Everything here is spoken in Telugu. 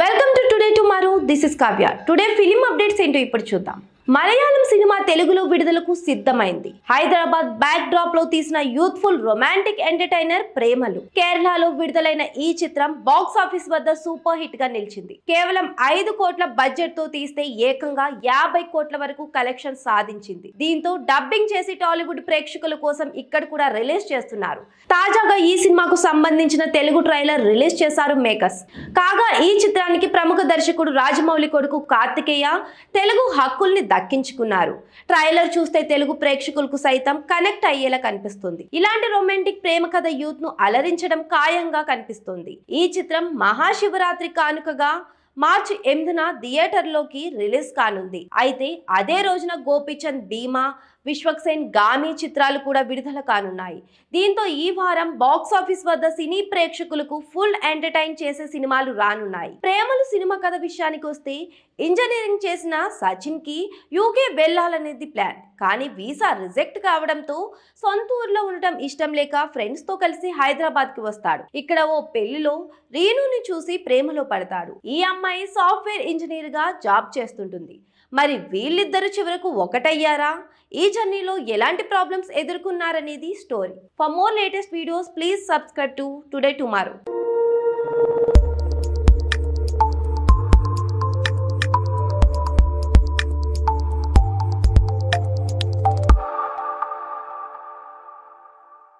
Welcome to today tomorrow this is Kavya today film updates ఏంటో ఇప్పుడు చూద్దాం. మలయాళం సినిమా తెలుగులో విడుదలకు సిద్ధమైంది. హైదరాబాద్ బ్యాక్ డ్రాప్లో తీసిన యూత్ఫుల్ రొమాంటిక్ ఎంటర్టైనర్ ప్రేమలు. కేరళలో విడుదలైన ఈ చిత్రం బాక్స్ ఆఫీస్ వద్ద సూపర్ హిట్గా నిలిచింది. కేవలం ఐదు కోట్ల బడ్జెట్తో తీస్తే ఏకంగా యాభై కోట్ల వరకు కలెక్షన్ సాధించింది. దీంతో డబ్బింగ్ చేసి టాలీవుడ్ ప్రేక్షకుల కోసం ఇక్కడ కూడా రిలీజ్ చేస్తున్నారు. తాజాగా ఈ సినిమాకు సంబంధించిన తెలుగు ట్రైలర్ రిలీజ్ చేశారు మేకర్స్. కాగా ఈ చిత్రానికి ప్రముఖ దర్శకుడు రాజమౌళి కొడుకు కార్తికేయ తెలుగు హక్కుల్ని దక్కించుకున్నారు. ట్రైలర్ చూస్తే తెలుగు ప్రేక్షకులకు సైతం కనెక్ట్ అయ్యేలా కనిపిస్తుంది. ఇలాంటి రొమాంటిక్ ప్రేమ కథ యూత్ను అలరించడం ఖాయంగా కనిపిస్తుంది. ఈ చిత్రం మహాశివరాత్రి కానుకగా మార్చి ఎనిమిదిన థియేటర్లోకి రిలీజ్ కానుంది. అయితే అదే రోజున గోపీచంద్ భీమా విశ్వక్సేన్ గామి చిత్రాలు కూడా విడుదల కానున్నాయి. దీంతో ఈ వారం బాక్స్ ఆఫీస్ వద్ద సినీ ప్రేక్షకులకు ఫుల్ ఎంటర్టైన్ చేసే సినిమాలు రానున్నాయి. ప్రేమలు సినిమా కథ విషయానికి వస్తే ఇంజనీరింగ్ చేసిన సచిన్కి యూకే వెళ్ళాలనేది ప్లాన్. కానీ వీసా రిజెక్ట్ కావడంతో సొంత ఊర్లో ఉండటం ఇష్టం లేక ఫ్రెండ్స్తో కలిసి హైదరాబాద్కి వస్తాడు. ఇక్కడ ఓ పెళ్ళిలో రేణుని చూసి ప్రేమలో పడతాడు. ఈ అమ్మాయి సాఫ్ట్వేర్ ఇంజనీర్గా జాబ్ చేస్తుంటుంది. మరి వీళ్ళిద్దరు చివరకు ఒకటయ్యారా? ఈ జర్నీలో ఎలాంటి problems ఎదుర్కొన్నారనేది story. For more latest videos please subscribe to today tomorrow